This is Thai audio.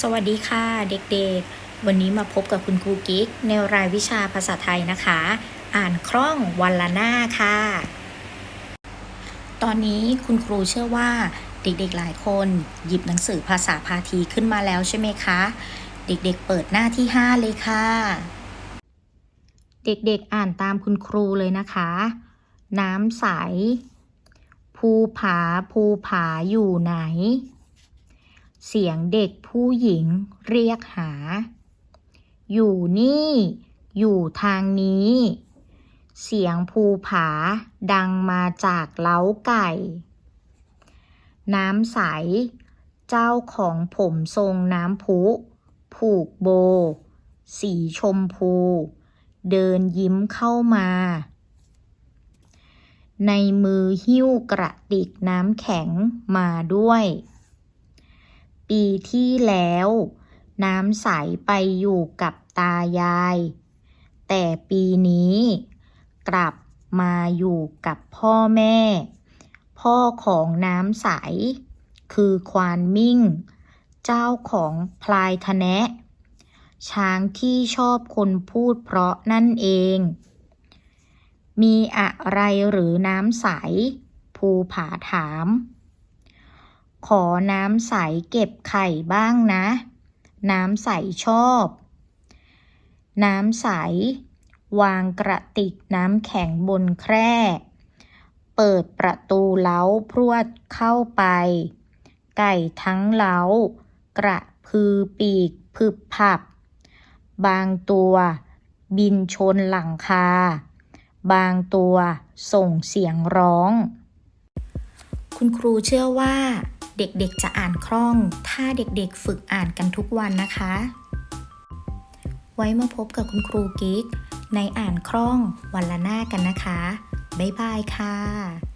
สวัสดีค่ะเด็กๆ วันนี้มาพบกับคุณครูกิ๊กในรายวิชาภาษาไทยนะคะ อ่านคล่องวันละหน้าค่ะ ตอนนี้คุณครูเชื่อว่าเด็กๆหลายคนหยิบหนังสือภาษาพาทีขึ้นมาแล้วใช่ไหมคะ เด็กๆเปิดหน้าที่ 5 เลยค่ะ เด็กๆอ่านตามคุณครูเลยนะคะ น้ำใส ภูผาภูผาอยู่ไหน เสียงเด็กผู้หญิงเรียกหา อยู่นี่ อยู่ทางนี้ เสียงภูผาดังมาจากเล้าไก่ น้ำใส เจ้าของผมทรงน้ำพุ ผูกโบ สีชมพู เดินยิ้มเข้ามา ในมือหิ้วกระติกน้ำแข็งมาด้วย ปีที่แล้ว น้ำใสไปอยู่กับตายาย แต่ปีนี้กลับมาอยู่กับพ่อแม่ พ่อของน้ำใส คือควานมิ่ง เจ้าของพลายทะแนะ ช้างที่ชอบคนพูดเพราะนั่นเอง มีอะไรหรือน้ำใส ภูผาถาม ขอน้ำใสเก็บไข่บ้างนะ น้ำใสชอบ น้ำใส วางกระติกน้ำแข็งบนแคร่ เปิดประตูเล้าพรวดเข้าไป ไก่ทั้งเล้ากระพือปีกพึบพับ บางตัวบินชนหลังคา บางตัวส่งเสียงร้อง คุณครูเชื่อว่า เด็กๆจะอ่านคล่อง ถ้าเด็กๆฝึกอ่านกันทุกวันนะคะ ไว้มาพบกับคุณครูกิ๊ก ในอ่านคล่องวันละหน้ากันนะคะ บ๊ายบายค่ะ